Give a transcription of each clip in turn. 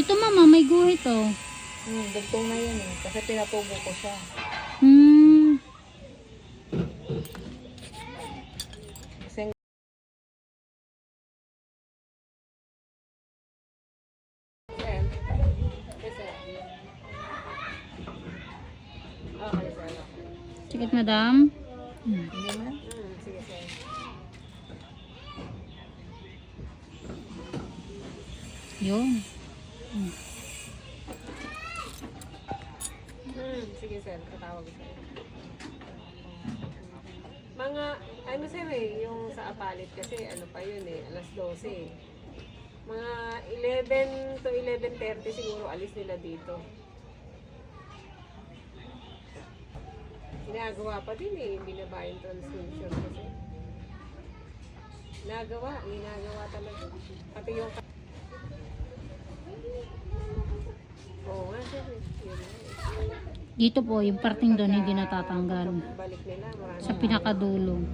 Ito mama, may guhit oh. Hmm, dugtong na yan eh. Kasi pinatubo ko siya. Hmm. Kasi. Sakit madam? Hindi man? Hmm, sige, sir. Yun. Hmm, sige, sir. Katawag ko. Mga, ano sir eh, yung sa apalit kasi ano pa yun eh, alas 12 eh. Mga 11 to 11.30 siguro alis nila dito. Ginagawa pa din eh, hindi na ba yung transmission kasi. Ginagawa, ginagawa talaga. Pati yung... Oo nga sir, eh. yun nga eh. Dito po, yung parting doon hindi natatanggal. Sa pinakadulo.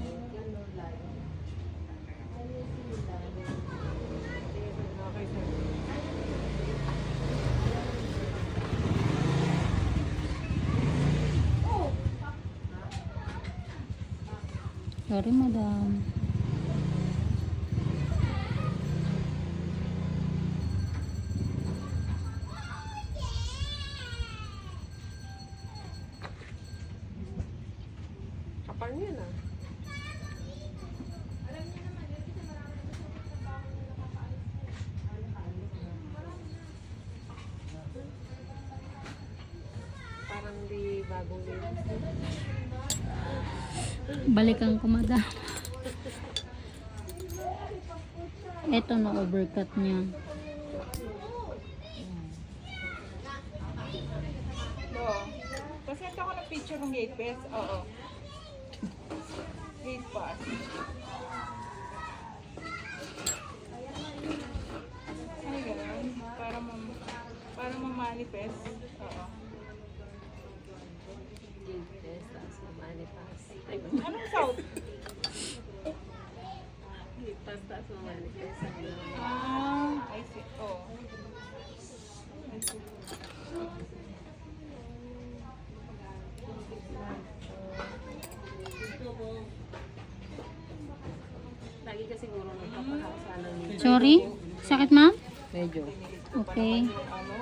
Sorry madam. Kapal niya na. Parang di bagong linis. Balikan ko madam. Ito na overcut niya. Oo. Pasend ako ng picture ng gate pass. Oo. Gate pass. Ay, ganun. Para mam para ma-manifest. Oo. Yes, tapos mamanifest. Anong south? tapos tapos mamanifest. Ah, I see. Oo. I see. Lagi Sorry? Sakit ma'am? Medyo. Okay. Ano?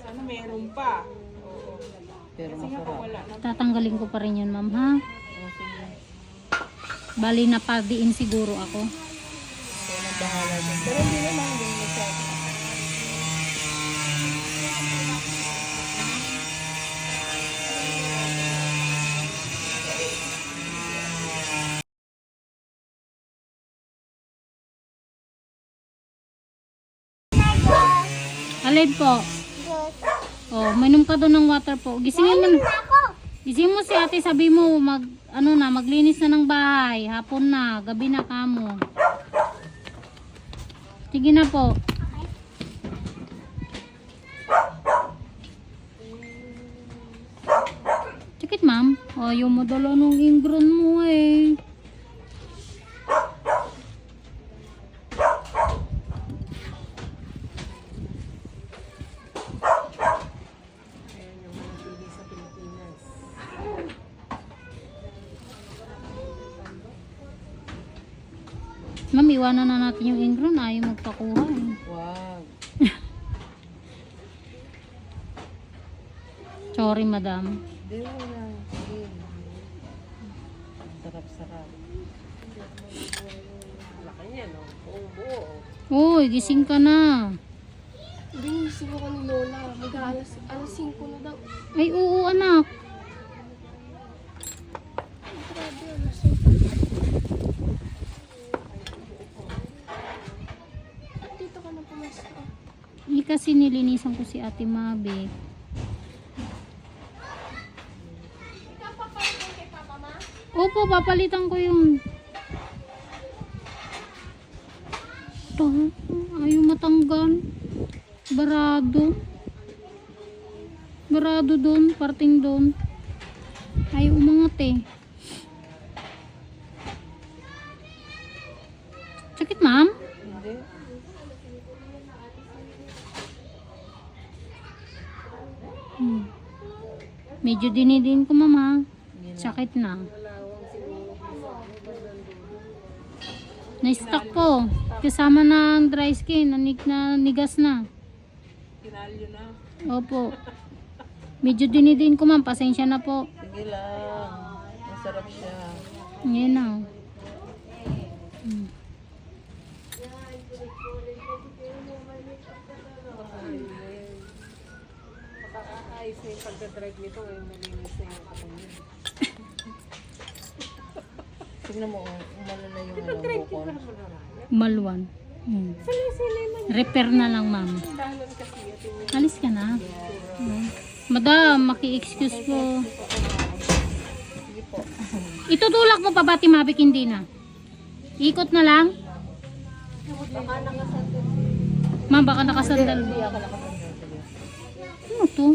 Sana meron pa. Oo. Pero na. Tatanggalin ko pa rin yun ma'am ha. Oh. Bali na padiin siguro ako. Pero hindi Alay po. Oh, mainom ka doon ng water po. Gisingin mo. Gisingin mo si ate, sabi mo mag ano na, maglinis na ng bahay. Hapon na, gabi na kamo. Sige na po. Sakit ma'am. Ayaw mo dala nung ingron mo eh. Ayan yung mga TV sa Pilipinas. Ma'am, iwanan na natin yung ingron. Ayaw magpakuha eh. Wow. Sorry madam. Di mo lang. Sige. Sarap-sarap. Laki niya, no? Buong buo. Uy, gising ka na. Binisip ako ni Lola. Mag-alas alas 5 na daw. Ay, oo anak. Grabe, alas 5. Dito ka na pumasok. Hindi kasi nilinisan ko si ate Mabe. Opo, papalitan ko yun. Ito, ayaw matanggal. Barado. Barado doon, parting doon. Ayaw umangat eh. Sakit ma'am? Hindi. Medyo dinidin ko mama. Sakit na. Na-stuck po. Kasama ng dry skin. Nanig na nigas na. Kinalyo na. Opo. Medyo dinidin ko ma'am. Pasensya na po. Sige lang. Masarap siya. Ngayon na. Hmm. Makakaayos na yung pagdadrive nito ngayon malinis na yung ako niya. Tignan mo, umano na yung ano, Pag-drive marami. Malwan. Hmm. Man Repair na lang ma'am. dalan kasi at yung Alis ka na. Hmm. Madam, maki-excuse po. Sige po. Itutulak mo pa ba timabik hindi na? Ikot na lang? baka nakasandal. Ma'am, baka nakasandal. Hindi ako nakasandal. Ano to?